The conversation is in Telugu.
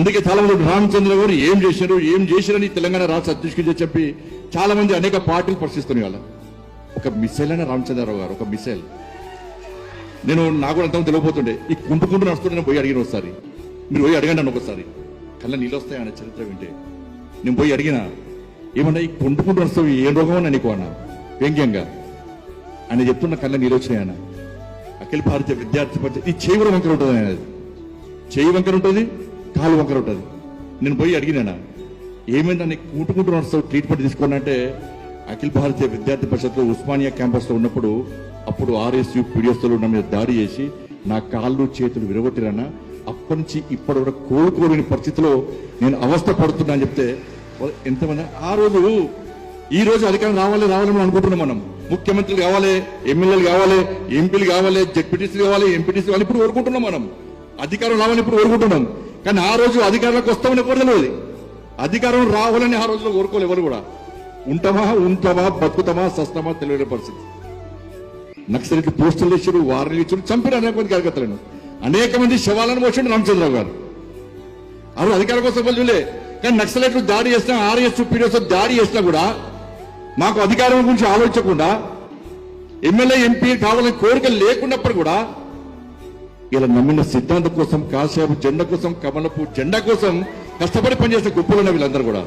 అందుకే చాలా మంది రామచంద్ర గారు ఏం చేశారు ఏం చేశారని తెలంగాణ రాష్ట్ర అధ్యక్షుడు చెప్పి చాలా మంది అనేక పార్టీలు ప్రశ్నిస్తున్నాయి వాళ్ళ ఒక మిసైల్ అయిన రామచంద్రరావు గారు ఒక మిసైల్. నేను నాకు కూడా అంతా తెలియపోతుండే ఈ కుంటుకుంటూ నడుస్తుంటే పోయి అడిగిన ఒకసారి. మీరు పోయి అడగండి అని ఒకసారి. కళ్ళ నీళ్ళు వస్తాయి ఆయన చరిత్ర వింటే. నేను పోయి అడిగిన ఏమన్నా ఈ కుంటుకుంటూ నడుస్తావు? ఏం రోగం అని నీకు అన్న? వ్యంగ్యంగా. ఆయన చెప్తున్న కళ్ళ నీళ్ళు వచ్చినాయి అన్న. అఖిల భారతీయ విద్యార్థి పరిషత్ ఈ చేయి కూడా వంకర ఉంటుంది ఆయన చేయి వంకర ఉంటుంది కాలు వంకర ఉంటుంది. నేను పోయి అడిగినా ఏమైందా నీకు కూటుకుంటూ నడుస్తావు ట్రీట్మెంట్ తీసుకోండి అంటే అఖిల భారతీయ విద్యార్థి పరిషత్లో ఉస్మానియా క్యాంపస్లో ఉన్నప్పుడు అప్పుడు ఆర్ఎస్యు పీడిఎస్లో నా మీద దాడి చేసి నా కాళ్ళు చేతులు విరగొట్టిరన్నా అప్పటి నుంచి ఇప్పటి వరకు కోలుకోలేని పరిస్థితిలో నేను అవస్థ పడుతున్నా అని చెప్తే ఎంతమంది? ఆ రోజు ఈ రోజు అధికారం రావాలి రావాలని అనుకుంటున్నాం మనం. ముఖ్యమంత్రులు కావాలి ఎమ్మెల్యేలు కావాలి ఎంపీలు కావాలి జడ్పీటీసీలు కావాలి ఎంపీటీసీ కావాలి ఇప్పుడు కోరుకుంటున్నాం మనం. అధికారం రావాలని ఇప్పుడు కోరుకుంటున్నాం. కానీ ఆ రోజు అధికారంలోకి వస్తామని కోరలేదు అధికారం రావాలని ఆ రోజులో కోరుకోలేదు ఎవరు కూడా. ఉంటామా ఉంటామా బతుకుతామా సస్తామా తెలియని పరిస్థితి. నక్సలైట్లు పోస్టులు ఇచ్చారు వారిని ఇచ్చారు చంపిన అనేక మంది కార్యకర్తలను. అనేక మంది శవాలను పోసిండు రామచంద్రరావు గారు. ఆ రోజు అధికారం కోసం వాళ్ళు కానీ నక్సలైట్లు దాడి చేసినా ఆర్ఎస్ పీడిఎస్ దాడి చేసినా కూడా మాకు అధికారం గురించి ఆలోచించకుండా ఎమ్మెల్యే ఎంపీ కావాలని కోరిక లేకున్నప్పుడు కూడా ఇలా నమ్మిన సిద్ధాంతం కోసం కాసేపు జెండా కోసం కమలపు జెండా కోసం కష్టపడి పనిచేసిన గొప్పలు వీళ్ళందరూ కూడా.